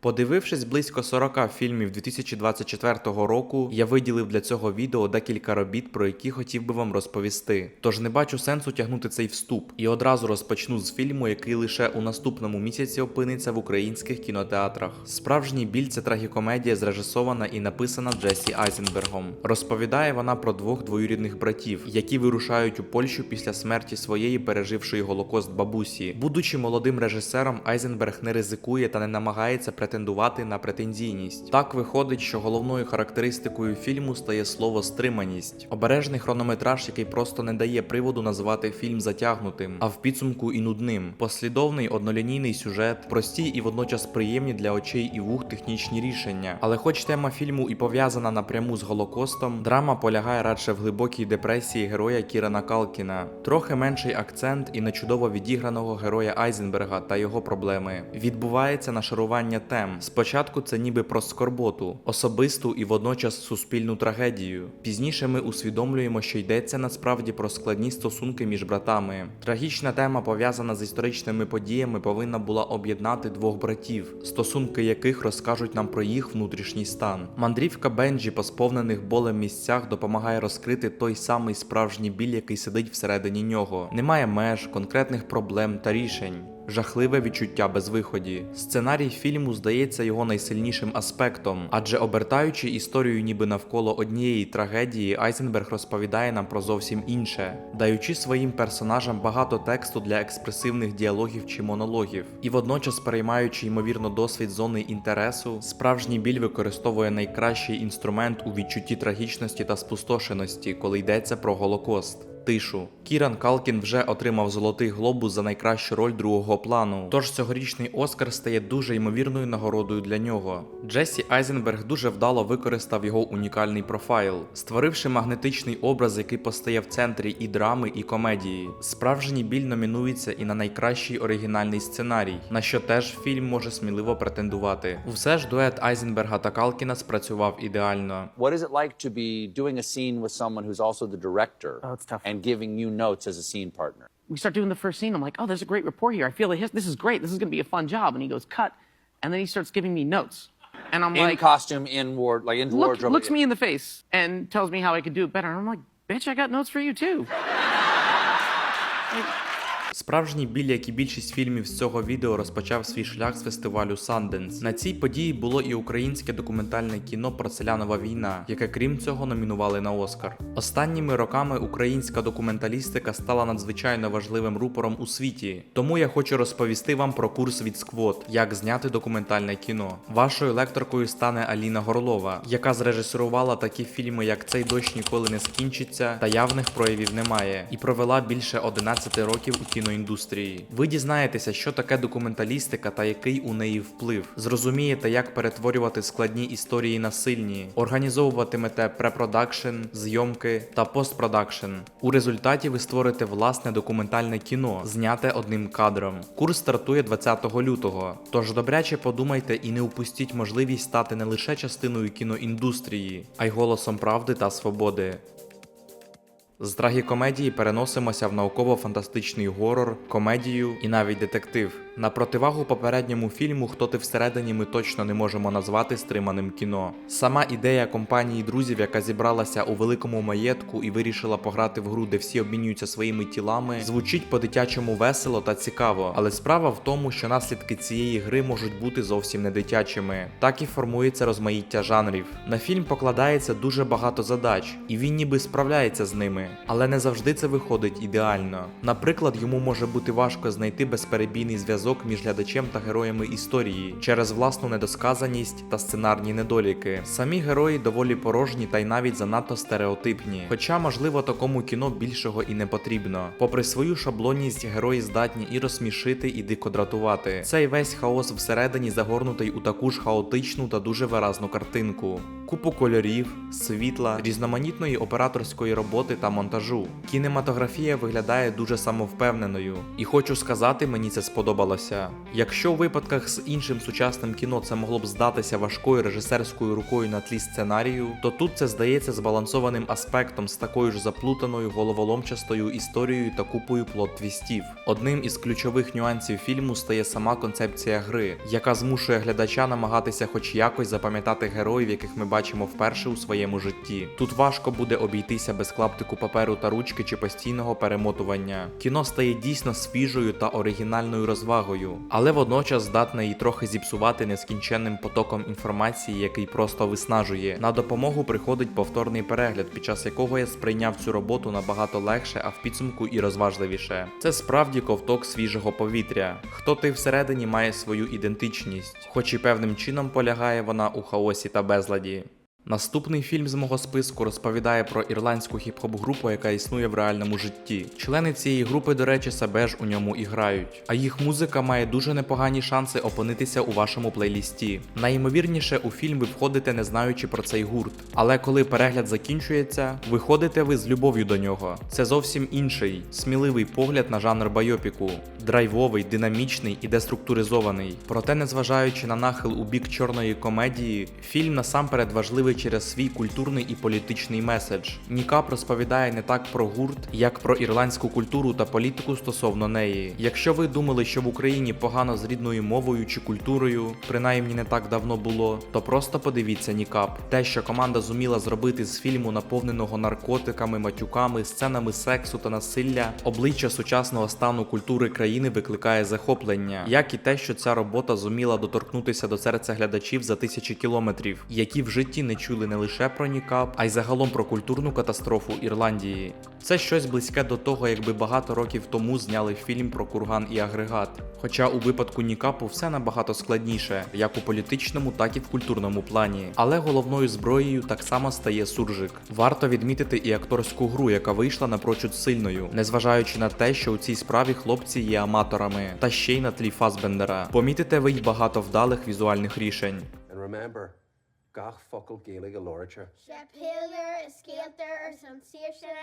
Подивившись близько 40 фільмів 2024 року, я виділив для цього відео декілька робіт, про які хотів би вам розповісти. Тож не бачу сенсу тягнути цей вступ і одразу розпочну з фільму, який лише у наступному місяці опиниться в українських кінотеатрах. Справжній біль це трагікомедія, зрежисована і написана Джесі Айзенбергом. Розповідає вона про двох двоюрідних братів, які вирушають у Польщу після смерті своєї пережившої голокост бабусі. Будучи молодим режисером, Айзенберг не ризикує та не намагається претендувати на претензійність. Так виходить, що головною характеристикою фільму стає слово стриманість, обережний хронометраж, який просто не дає приводу називати фільм затягнутим, а в підсумку і нудним. Послідовний однолінійний сюжет, прості і водночас приємні для очей і вух технічні рішення. Але хоч тема фільму і пов'язана напряму з Голокостом, драма полягає радше в глибокій депресії героя Кірана Калкіна, трохи менший акцент і на чудово відіграного героя Айзенберга та його проблеми. Відбувається нашарування тем. Спочатку це ніби про скорботу, особисту і водночас суспільну трагедію. Пізніше ми усвідомлюємо, що йдеться насправді про складні стосунки між братами. Трагічна тема, пов'язана з історичними подіями, повинна була об'єднати двох братів, стосунки яких розкажуть нам про їх внутрішній стан. Мандрівка Бенджі по сповнених болем місцях допомагає розкрити той самий справжній біль, який сидить всередині нього. Немає меж, конкретних проблем та рішень. Жахливе відчуття безвиході. Сценарій фільму здається його найсильнішим аспектом, адже обертаючи історію ніби навколо однієї трагедії, Айзенберг розповідає нам про зовсім інше, даючи своїм персонажам багато тексту для експресивних діалогів чи монологів, і водночас переймаючи ймовірно досвід зони інтересу, справжній біль використовує найкращий інструмент у відчутті трагічності та спустошеності, коли йдеться про Голокост. Тишу Кіран Калкін вже отримав золотий глобус за найкращу роль другого плану. Тож цьогорічний Оскар стає дуже ймовірною нагородою для нього. Джесі Айзенберг дуже вдало використав його унікальний профайл, створивши магнетичний образ, який постає в центрі і драми, і комедії. Справжній біль номінується і на найкращий оригінальний сценарій, на що теж фільм може сміливо претендувати. Все ж дует Айзенберга та Калкіна спрацював ідеально. What is it like to be doing a scene with someone who's also the director Oh, it's giving you notes as a scene partner? we start doing the first scene. I'm like, oh, there's a great rapport here. I feel like this is great. This is going to be a fun job. And he goes, cut. And then he starts giving me notes. And I'm like, In like, costume, in ward, like in look, wardrobe. looks me in the face and tells me how I could do it better. And I'm like, bitch, I got notes for you too. Справжній біль, як і більшість фільмів з цього відео, розпочав свій шлях з фестивалю Sundance. На цій події було і українське документальне кіно Порцелянова війна, яке крім цього номінували на Оскар. Останніми роками українська документалістика стала надзвичайно важливим рупором у світі. Тому я хочу розповісти вам про курс від Сквот, як зняти документальне кіно. Вашою лекторкою стане Аліна Горлова, яка зрежисувала такі фільми, як Цей дощ ніколи не скінчиться та явних проявів немає, і провела більше 11 років у кіноіндустрії. Ви дізнаєтеся, що таке документалістика та який у неї вплив. Зрозумієте, як перетворювати складні історії на сильні, організовуватимете препродакшн, зйомки та постпродакшн. У результаті ви створите власне документальне кіно, зняте одним кадром. Курс стартує 20 лютого. Тож добряче подумайте і не упустіть можливість стати не лише частиною кіноіндустрії, а й голосом правди та свободи. З трагікомедії переносимося в науково-фантастичний горор, комедію і навіть детектив. На противагу попередньому фільму Хто ти всередині ми точно не можемо назвати стриманим кіно. Сама ідея компанії друзів, яка зібралася у великому маєтку і вирішила пограти в гру, де всі обмінюються своїми тілами, звучить по-дитячому весело та цікаво. Але справа в тому, що наслідки цієї гри можуть бути зовсім не дитячими. Так і формується розмаїття жанрів. На фільм покладається дуже багато задач, і він ніби справляється з ними. Але не завжди це виходить ідеально. Наприклад, йому може бути важко знайти безперебійний зв'язок між глядачем та героями історії через власну недосказаність та сценарні недоліки. Самі герої доволі порожні та й навіть занадто стереотипні. Хоча, можливо, такому кіно більшого і не потрібно. Попри свою шаблонність, герої здатні і розсмішити, і дико дратувати. Цей весь хаос всередині загорнутий у таку ж хаотичну та дуже виразну картинку. Купу кольорів, світла, різноманітної операторської роботи та монтажу. Кінематографія виглядає дуже самовпевненою, і хочу сказати, мені це сподобалося. Якщо у випадках з іншим сучасним кіно це могло б здатися важкою режисерською рукою на тлі сценарію, то тут це здається збалансованим аспектом з такою ж заплутаною головоломчастою історією та купою плот-твістів. Одним із ключових нюансів фільму стає сама концепція гри, яка змушує глядача намагатися хоч якось запам'ятати героїв, яких ми бачимо вперше у своєму житті. Тут важко буде обійтися без клаптику паперу та ручки чи постійного перемотування. Кіно стає дійсно свіжою та оригінальною розвагою, але водночас здатне і трохи зіпсувати нескінченним потоком інформації, який просто виснажує. На допомогу приходить повторний перегляд, під час якого я сприйняв цю роботу набагато легше, а в підсумку і розважливіше. Це справді ковток свіжого повітря. Хто ти всередині має свою ідентичність, хоч і певним чином полягає вона у хаосі та безладі. Наступний фільм з мого списку розповідає про ірландську хіп-хоп групу, яка існує в реальному житті. Члени цієї групи, до речі, себе ж у ньому і грають. А їх музика має дуже непогані шанси опинитися у вашому плейлісті. Найімовірніше, у фільм ви входите, не знаючи про цей гурт. Але коли перегляд закінчується, виходите ви з любов'ю до нього. Це зовсім інший, сміливий погляд на жанр байопіку, драйвовий, динамічний і деструктуризований. Проте, незважаючи на нахил у бік чорної комедії, фільм насамперед важливий через свій культурний і політичний меседж. Нікап розповідає не так про гурт, як про ірландську культуру та політику стосовно неї. Якщо ви думали, що в Україні погано з рідною мовою чи культурою, принаймні не так давно було, то просто подивіться Нікап. Те, що команда зуміла зробити з фільму, наповненого наркотиками, матюками, сценами сексу та насилля, обличчя сучасного стану культури країни викликає захоплення, як і те, що ця робота зуміла доторкнутися до серця глядачів за тисячі кілометрів, які в житті не чули не лише про Нікап, а й загалом про культурну катастрофу Ірландії. Це щось близьке до того, якби багато років тому зняли фільм про курган і агрегат. Хоча у випадку Нікапу все набагато складніше, як у політичному, так і в культурному плані. Але головною зброєю так само стає суржик. Варто відмітити і акторську гру, яка вийшла напрочуд сильною, незважаючи на те, що у цій справі хлопці є аматорами, та ще й на тлі Фасбендера. Помітите ви й багато вдалих візуальних рішень. Gach focal gaelig aloriture. Shepilder, Skelter, Sensation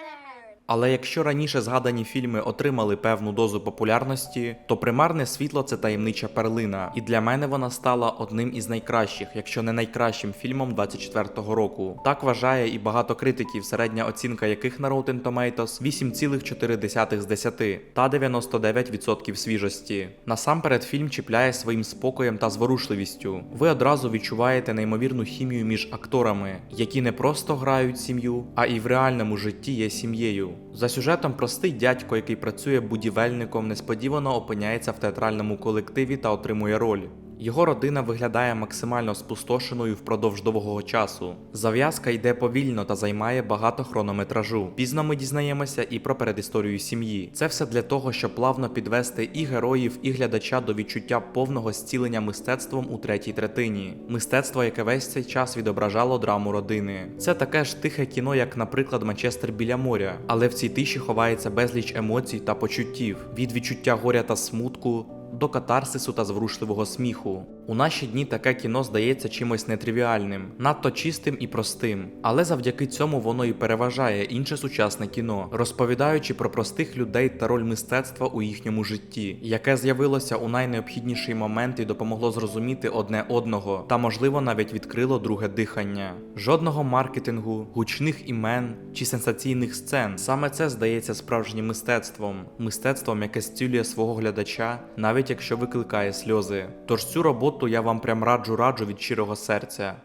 Але якщо раніше згадані фільми отримали певну дозу популярності, то примарне світло це таємнича перлина, і для мене вона стала одним із найкращих, якщо не найкращим фільмом 24-го року. Так вважає і багато критиків, середня оцінка яких на Rotten Tomatoes 8,4 з 10 та 99% свіжості. Насамперед фільм чіпляє своїм спокоєм та зворушливістю. Ви одразу відчуваєте неймовірну хімію між акторами, які не просто грають сім'ю, а і в реальному житті є сім'єю. За сюжетом простий дядько, який працює будівельником, несподівано опиняється в театральному колективі та отримує роль. Його родина виглядає максимально спустошеною впродовж довгого часу. Зав'язка йде повільно та займає багато хронометражу. Пізно ми дізнаємося і про передісторію сім'ї. Це все для того, щоб плавно підвести і героїв, і глядача до відчуття повного зцілення мистецтвом у третій третині. Мистецтво, яке весь цей час відображало драму родини. Це таке ж тихе кіно, як, наприклад, Манчестер біля моря, але в цій тиші ховається безліч емоцій та почуттів від відчуття горя та смутку до катарсису та зворушливого сміху. У наші дні таке кіно здається чимось нетривіальним, надто чистим і простим, але завдяки цьому воно і переважає інше сучасне кіно, розповідаючи про простих людей та роль мистецтва у їхньому житті, яке з'явилося у найнеобхідніший момент і допомогло зрозуміти одне одного, та можливо навіть відкрило друге дихання. Жодного маркетингу, гучних імен чи сенсаційних сцен. Саме це здається справжнім мистецтвом, мистецтвом, яке зцілює свого глядача, навіть якщо викликає сльози. Тож цю роботу я вам прям раджу раджу від щирого серця.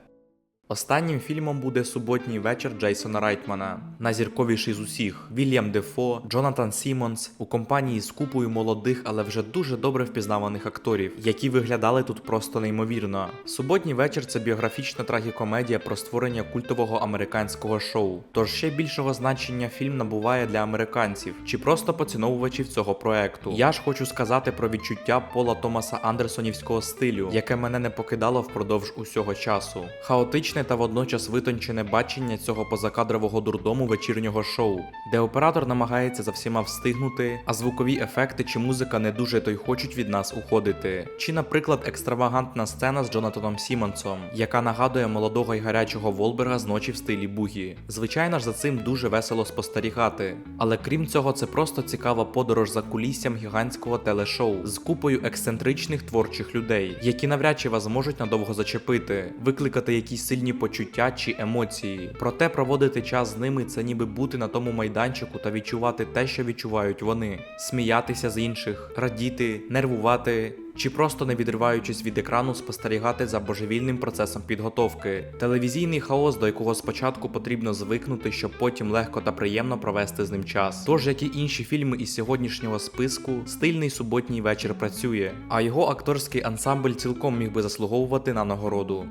Останнім фільмом буде суботній вечір Джейсона Райтмана, найзірковіший з усіх Вільям Дефо, Джонатан Сімонс у компанії з купою молодих, але вже дуже добре впізнаваних акторів, які виглядали тут просто неймовірно. Суботній вечір це біографічна трагікомедія про створення культового американського шоу. Тож ще більшого значення фільм набуває для американців чи просто поціновувачів цього проекту. Я ж хочу сказати про відчуття Пола Томаса Андерсонівського стилю, яке мене не покидало впродовж усього часу. Хаотичне реалістичне та водночас витончене бачення цього позакадрового дурдому вечірнього шоу, де оператор намагається за всіма встигнути, а звукові ефекти чи музика не дуже то й хочуть від нас уходити. Чи, наприклад, екстравагантна сцена з Джонатаном Сімонсом, яка нагадує молодого й гарячого Волберга з ночі в стилі бугі. Звичайно ж, за цим дуже весело спостерігати. Але крім цього, це просто цікава подорож за куліссям гігантського телешоу з купою ексцентричних творчих людей, які навряд чи вас зможуть надовго зачепити, викликати якісь сильні почуття чи емоції. Проте проводити час з ними це ніби бути на тому майданчику та відчувати те, що відчувають вони, сміятися з інших, радіти, нервувати. Чи просто не відриваючись від екрану, спостерігати за божевільним процесом підготовки, телевізійний хаос, до якого спочатку потрібно звикнути, щоб потім легко та приємно провести з ним час. Тож, як і інші фільми із сьогоднішнього списку, стильний суботній вечір працює, а його акторський ансамбль цілком міг би заслуговувати на нагороду.